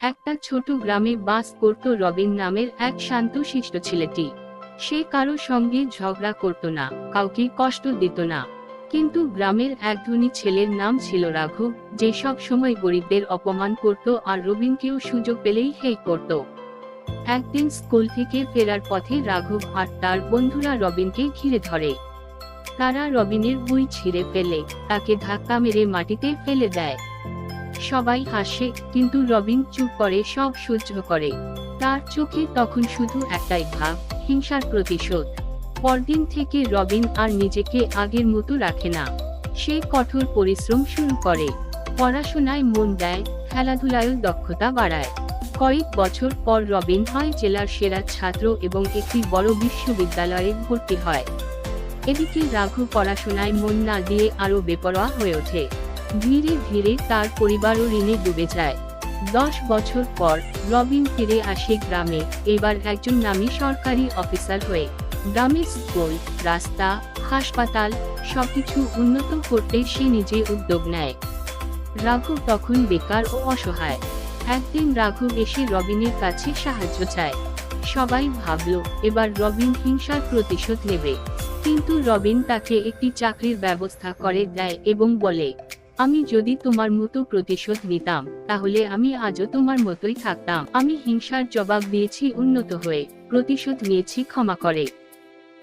একটা ছোট গ্রামে বাস করত রবিন নামের এক শান্ত শিষ্ট ছেলেটি। সে কারও সঙ্গে ঝগড়া করত না, কাউকে কষ্ট দিত না। কিন্তু গ্রামের এক ধনী ছেলের নাম ছিল রাঘব, যে সব সময় গরিবদের অপমান করত আর রবিনকেও সুযোগ পেলেই হেই করত। একদিন স্কুল থেকে ফেরার পথে রাঘব আর তার বন্ধুরা রবিনকে ঘিরে ধরে। তারা রবিনের বই ছিঁড়ে ফেলে, তাকে ধাক্কা মেরে মাটিতে ফেলে দেয়। সবাই হাসে, কিন্তু রবিন চুপ করে, সব সহ্য করে। তার চোখে তখন শুধু একটাই ভাব, হিংসার প্রতিশোধ। পরদিন থেকে রবিন আর নিজেকে আগের মতো রাখে না। সে কঠোর পরিশ্রম শুরু করে। পড়াশোনায় মন দেয়, খেলাধুলায়ও দক্ষতা বাড়ায়। কয়েক বছর পর রবিন হয় জেলার সেরা ছাত্র এবং একটি বড় বিশ্ববিদ্যালয়ে ভর্তি হয়। এদিকে রাঘু পড়াশোনায় মন না দিয়ে আরও বেপরোয়া হয়ে ওঠে। ধীরে ধীরে তার পরিবারও ঋণে ডুবে যায়। দশ বছর পর রবিন ফিরে আসে গ্রামে, এবার একজন নামী সরকারি অফিসার হয়ে। গ্রামের স্কুল, রাস্তা, হাসপাতাল, সবকিছু উন্নত করতে সে নিজে উদ্যোগ নেয়। রাঘব তখন বেকার ও অসহায়। একদিন রাঘব এসে রবিনের কাছে সাহায্য চায়। সবাই ভাবল, এবার রবিন হিংসার প্রতিশোধ নেবে। কিন্তু রবিন তাকে একটি চাকরির ব্যবস্থা করে দেয় এবং বলে আমি যদি তোমার মতো প্রতিশোধ নিতাম, তাহলে আমি আজও তোমার মতোই থাকতাম। আমি হিংসার জবাব দিয়েছি উন্নত হয়ে। প্রতিশোধ নিয়েছি ক্ষমা করে।